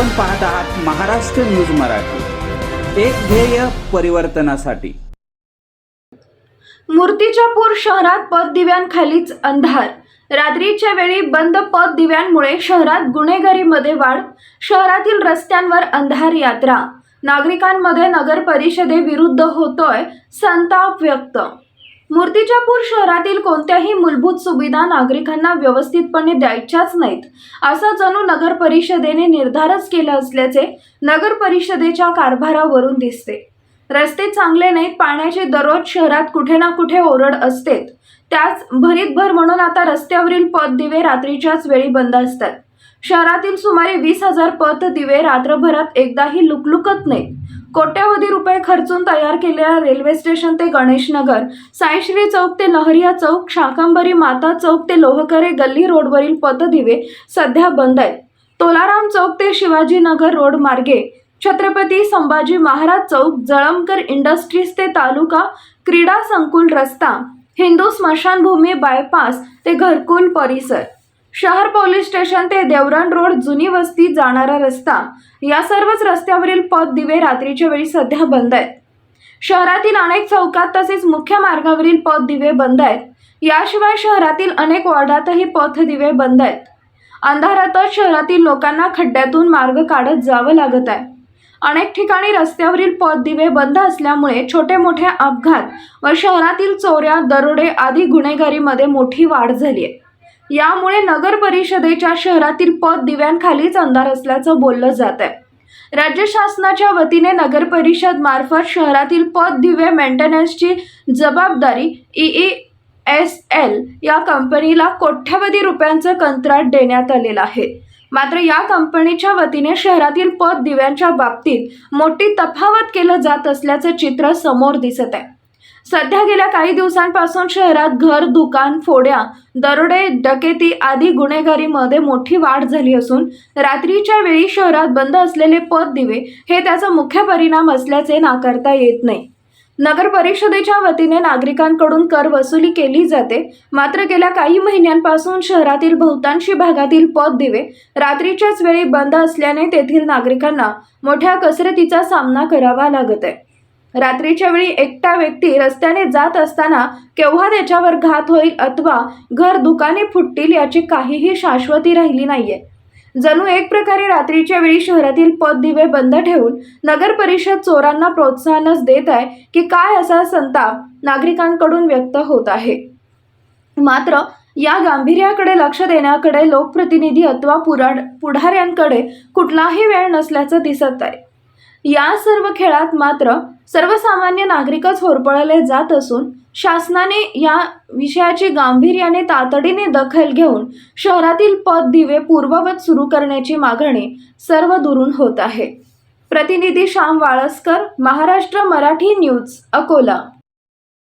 आपण पाहत आहात महाराष्ट्र न्यूज मराठी. एक ध्येय परिवर्तनासाठी. मूर्तिजापूर शहरात पददिव्यांखालीच अंधार. रात्रीच्या वेळी बंद पददिव्यांमुळे शहरात गुन्हेगारीमध्ये वाढ शहरातील रस्त्यांवर अंधार यात्रा. नागरिकांमध्ये नगर परिषदेविरुद्ध होतोय संताप व्यक्त. मूर्तिजापूर शहरातील कोणत्याही मूलभूत सुविधा नागरिकांना व्यवस्थितपणे द्यायच्याच नाहीत असं जणू नगर परिषदेने निर्धारच केला असल्याचे नगर परिषदेच्या कारभारावरून दिसते. रस्ते चांगले नाहीत पाण्याची दररोज शहरात कुठे ना कुठे ओरड असतेच. त्याच भरीत भर म्हणून आता रस्त्यावरील पद दिवे रात्रीच्याच वेळी बंद असतात. शहरातील सुमारे वीस हजार पथ दिवे रात्रभरात एकदाही लुकलुकत नाहीत. कोट्यवधी रुपये खर्चून तयार केलेल्या रेल्वे स्टेशन ते गणेशनगर साईश्री चौक ते लहरिया चौक शाकंबरी माता चौक ते लोहकरे गल्ली रोडवरील पथदिवे सध्या बंद आहेत. तोलाराम चौक ते शिवाजीनगर रोड मार्गे छत्रपती संभाजी महाराज चौक जळमकर इंडस्ट्रीज ते तालुका क्रीडा संकुल रस्ता हिंदू स्मशानभूमी बायपास ते घरकुल परिसर. शहर पोलीस स्टेशन ते देवरण रोड जुनी वस्ती जाणारा रस्ता. या सर्वच रस्त्यावरील पद दिवे रात्रीच्या वेळी सध्या बंद आहेत. शहरातील अनेक चौकात तसेच मुख्य मार्गावरील पद दिवे बंद आहेत. याशिवाय शहरातील अनेक वॉर्डातही पथ दिवे बंद आहेत. अंधारातच शहरातील लोकांना खड्ड्यातून मार्ग काढत जावं लागत आहे. अनेक ठिकाणी रस्त्यावरील पद दिवे बंद असल्यामुळे छोटे मोठे अपघात व शहरातील चोऱ्या दरोडे आदी गुन्हेगारीमध्ये मोठी वाढ झाली आहे. यामुळे नगर परिषदेच्या शहरातील पद दिव्यांखालीच अंधार असल्याचं बोललं जात आहे राज्य शासनाच्या वतीने नगर परिषद मार्फत शहरातील पद दिवे मेंटेनन्सची जबाबदारी ई एस एल या कंपनीला कोट्यवधी रुपयांचं कंत्राट देण्यात आलेलं आहे. मात्र या कंपनीच्या वतीने शहरातील पद दिव्यांच्या बाबतीत मोठी तफावत केलं जात असल्याचं चित्र समोर दिसत आहे सध्या गेल्या काही दिवसांपासून शहरात घर दुकान फोड्या दरोडे डकेती आदी गुन्हेगारीमध्ये मोठी वाढ झाली असून रात्रीच्या वेळी शहरात बंद असलेले पद दिवे हे त्याचा मुख्य परिणाम असल्याचे नाकारता येत नाही. नगर परिषदेच्या वतीने नागरिकांकडून कर वसुली केली जाते. मात्र गेल्या काही महिन्यांपासून शहरातील बहुतांशी भागातील पद दिवे रात्रीच्याच वेळी बंद असल्याने तेथील नागरिकांना मोठ्या कसरतीचा सामना करावा लागत आहे. रात्रीच्या वेळी एकटा व्यक्ती रस्त्याने जात असताना केव्हा त्याच्यावर घात होईल अथवा घर दुकाने फुटतील याची काहीही शाश्वती राहिली नाहीये. जणू एक प्रकारे रात्रीच्या वेळी शहरातील पद दिवे बंद ठेवून नगर परिषद चोरांना प्रोत्साहनच देत आहे की काय असा संताप नागरिकांकडून व्यक्त होत आहे. मात्र या गांभीर्याकडे लक्ष देण्याकडे लोकप्रतिनिधी अथवा पुराड पुढाऱ्यांकडे कुठलाही वेळ नसल्याचं दिसत आहे. या सर्व खेळात मात्र सर्वसामान्य नागरिकच होरपळले जात असून शासनाने या विषयाची गांभीर्याने तातडीने दखल घेऊन शहरातील पद दिवे पूर्ववत सुरू करण्याची मागणी सर्व दुरून होत आहे. प्रतिनिधी श्याम वाळस्कर महाराष्ट्र मराठी न्यूज अकोला.